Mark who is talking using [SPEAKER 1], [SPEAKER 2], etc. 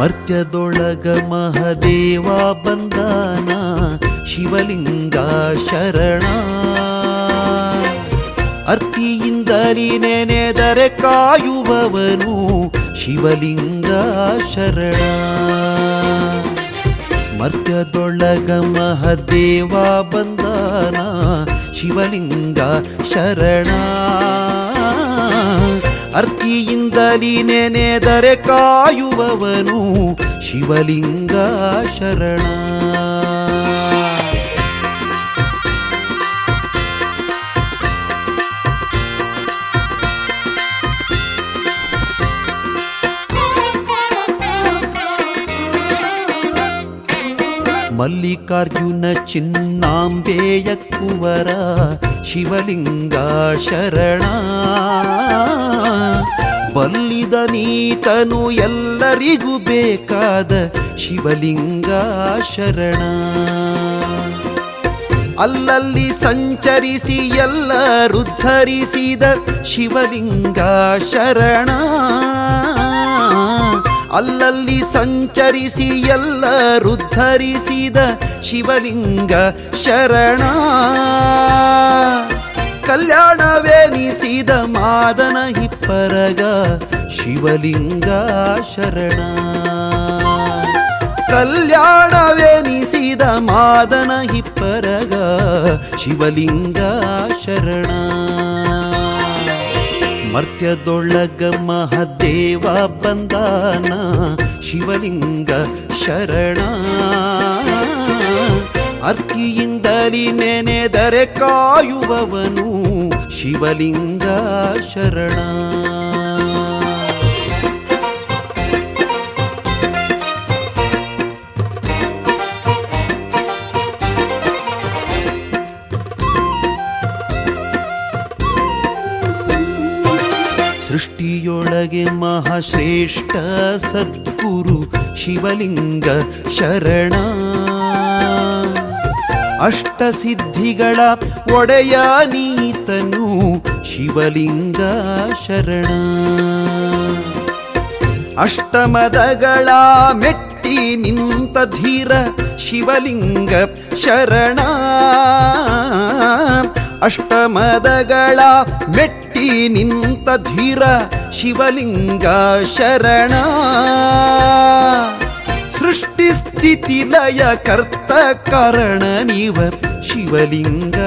[SPEAKER 1] ಮರ್ತ್ಯದೊಳಗ ಮಹದೇವ ಬಂದಾನ, ಶಿವಲಿಂಗ ಶರಣ. ಅರ್ತಿಯಿಂದಲಿ ನೆನೆದರೆ ಕಾಯುವವನು ಶಿವಲಿಂಗ ಶರಣ. ಮರ್ತ್ಯದೊಳಗ ಮಹದೇವ ಬಂದಾನ, ಶಿವಲಿಂಗ ಶರಣ. ಅರ್ತಿಯಿಂದಲಿ ನೆನೆದರೆ ಕಾಯುವವನು ಶಿವಲಿಂಗ ಶರಣ. ಮಲ್ಲಿಕಾರ್ಜುನ ಚಿನ್ನಾಂಬೆಯ ಕುವರ ಶಿವಲಿಂಗ ಶರಣ. ಬಲ್ಲಿದ ನೀತನು ಎಲ್ಲರಿಗೂ ಬೇಕಾದ ಶಿವಲಿಂಗ ಶರಣ. ಅಲ್ಲಲ್ಲಿ ಸಂಚರಿಸಿ ಎಲ್ಲ ಧರಿಸಿದ ಶಿವಲಿಂಗ ಶರಣ. ಅಲ್ಲಲ್ಲಿ ಸಂಚರಿಸಿ ಎಲ್ಲ ರುದ್ಧರಿಸಿದ ಶಿವಲಿಂಗ ಶರಣ. ಕಲ್ಯಾಣವೆನಿಸಿದ ಮಾದನ ಹಿಪ್ಪರಗ ಶಿವಲಿಂಗ ಶರಣ. ಕಲ್ಯಾಣವೆನಿಸಿದ ಮಾದನ ಹಿಪ್ಪರಗ ಶಿವಲಿಂಗ ಶರಣ. ಮರ್ತ್ಯದೊಳಗ ಮಹದೇವ ಬಂದಾನ ಶಿವಲಿಂಗ ಶರಣ. ಅರ್ಕಿಯಿಂದಲಿ ನೆನೆದರೆ ಕಾಯುವವನು ಶಿವಲಿಂಗ ಶರಣ. ಸೃಷ್ಟಿಯೊಳಗೆ ಮಹಾಶ್ರೇಷ್ಠ ಸದ್ಗುರು ಶಿವಲಿಂಗ ಶರಣ. ಅಷ್ಟಸಿದ್ಧಿಗಳ ಒಡೆಯ ನೀತನು ಶಿವಲಿಂಗ ಶರಣ. ಅಷ್ಟಮದಗಳ ಮೆಟ್ಟಿ ನಿಂತ ಧೀರ ಶಿವಲಿಂಗ ಶರಣ. ಅಷ್ಟಮದಗಳ ಮೆಟ್ಟಿ ನಿಂತ ಧೀರ ಶಿವಲಿಂಗ ಶರಣ. ಸೃಷ್ಟಿ ಸ್ಥಿತಿ ಲಯ ಕರ್ತ ಕಾರಣ ನೀವ ಶಿವಲಿಂಗ.